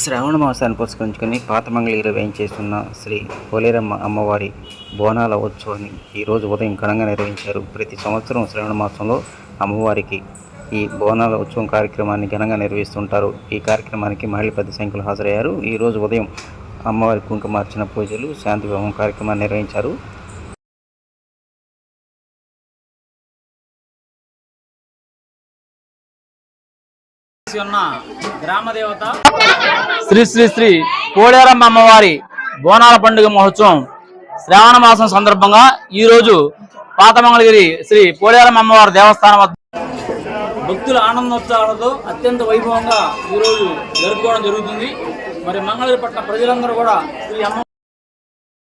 శ్రావణ మాసాన్ని పురస్కరించుకొని పాతమంగళగిరి వేయించేస్తున్న శ్రీ పోలేరమ్మ అమ్మవారి బోనాల ఉత్సవాన్ని ఈరోజు ఉదయం ఘనంగా నిర్వహించారు. ప్రతి సంవత్సరం శ్రావణ మాసంలో అమ్మవారికి ఈ బోనాల ఉత్సవం కార్యక్రమాన్ని ఘనంగా నిర్వహిస్తుంటారు. ఈ కార్యక్రమానికి మహిళ పెద్ద సంఖ్యలో హాజరయ్యారు. ఈరోజు ఉదయం అమ్మవారి కుంకుమార్చన పూజలు శాంతి భవం కార్యక్రమాన్ని నిర్వహించారు. ఉన్న శ్రీ శ్రీ శ్రీ కోడేరమ్మ అమ్మవారి బోనాల పండుగ మహోత్సవం శ్రావణ మాసం సందర్భంగా ఈ రోజు పాతమంగళగిరి శ్రీ పోలేరమ్మ అమ్మవారి దేవస్థానం వద్ద భక్తుల ఆనందోత్సవాలతో అత్యంత వైభవంగా ఈ రోజు జరుపుకోవడం జరుగుతుంది. మరి మంగళగిరి పట్ల ప్రజలందరూ కూడా శ్రీ అమ్మ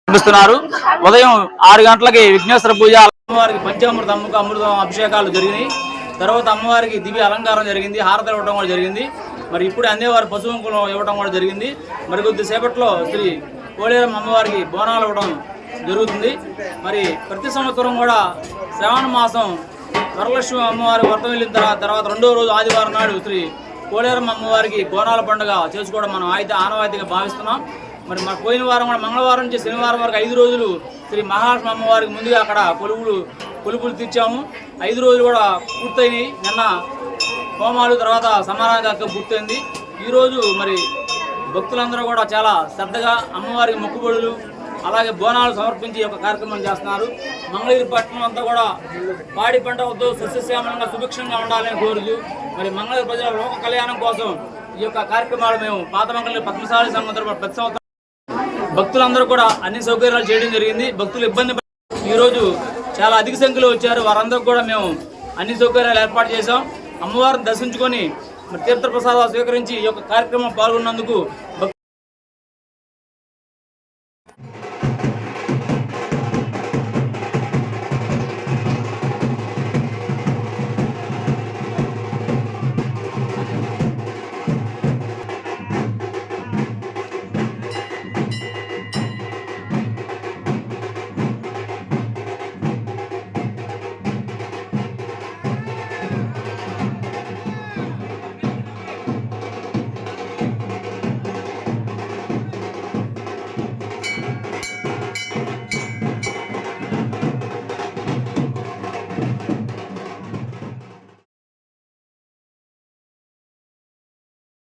నడిపిస్తున్నారు ఉదయం ఆరు గంటలకి విఘ్నేశ్వర పూజ అమ్మవారికి పంచామృత అమ్ముక అమృతం అభిషేకాలు జరిగినాయి. తర్వాత అమ్మవారికి దివ్య అలంకారం జరిగింది హారతి ఇవ్వడం కూడా జరిగింది. మరి ఇప్పుడు అందేవారు పశువంకులం ఇవ్వడం కూడా జరిగింది. మరి కొద్దిసేపట్లో శ్రీ కోలేరమ్మ అమ్మవారికి బోనాలు ఇవ్వడం జరుగుతుంది. మరి ప్రతి సంవత్సరం కూడా శ్రావణ మాసం వరలక్ష్మి అమ్మవారి వ్రతం వెళ్ళిన తర్వాత తర్వాత రెండో రోజు ఆదివారం నాడు శ్రీ కోలేరమ్మ అమ్మవారికి బోనాల పండుగ చేసుకోవడం మనం అయితే ఆనవాయితీగా భావిస్తున్నాం. మరి మన పోయిన వారం కూడా మంగళవారం నుంచి శనివారం వరకు ఐదు రోజులు శ్రీ మహాలక్ష్మి అమ్మవారికి ముందుగా అక్కడ కొలువులు కొలుపులు తెచ్చాము ఐదు రోజులు కూడా పూర్తయినాయి. నిన్న హోమాలు తర్వాత సమారాధన పూర్తయింది. ఈరోజు మరి భక్తులందరూ కూడా చాలా శ్రద్ధగా అమ్మవారికి మొక్కుబడులు అలాగే బోనాలు సమర్పించి ఈ యొక్క కార్యక్రమం చేస్తున్నారు. మంగళగిరి పట్టణం అంతా కూడా పాడి పంట వద్దు సస్యశ్యామలంగా సుభిక్షంగా ఉండాలని కోరుతూ మరి మంగళగిరి ప్రజల లోక కళ్యాణం కోసం ఈ యొక్క కార్యక్రమాలు మేము పాత మంగళగిరి పద్మశాలి సంఘం తరపున ప్రతి సంవత్సరం భక్తులందరూ కూడా అన్ని సౌకర్యాలు చేయడం జరిగింది. భక్తులు ఇబ్బంది ఈరోజు చాలా అధిక సంఖ్యలో వచ్చారు. వారందరూ కూడా మేము అన్ని సౌకర్యాలు ఏర్పాటు చేశాం. అమ్మవారిని దర్శించుకొని తీర్థ ప్రసాదాలు స్వీకరించి ఈ యొక్క కార్యక్రమం పాల్గొన్నందుకు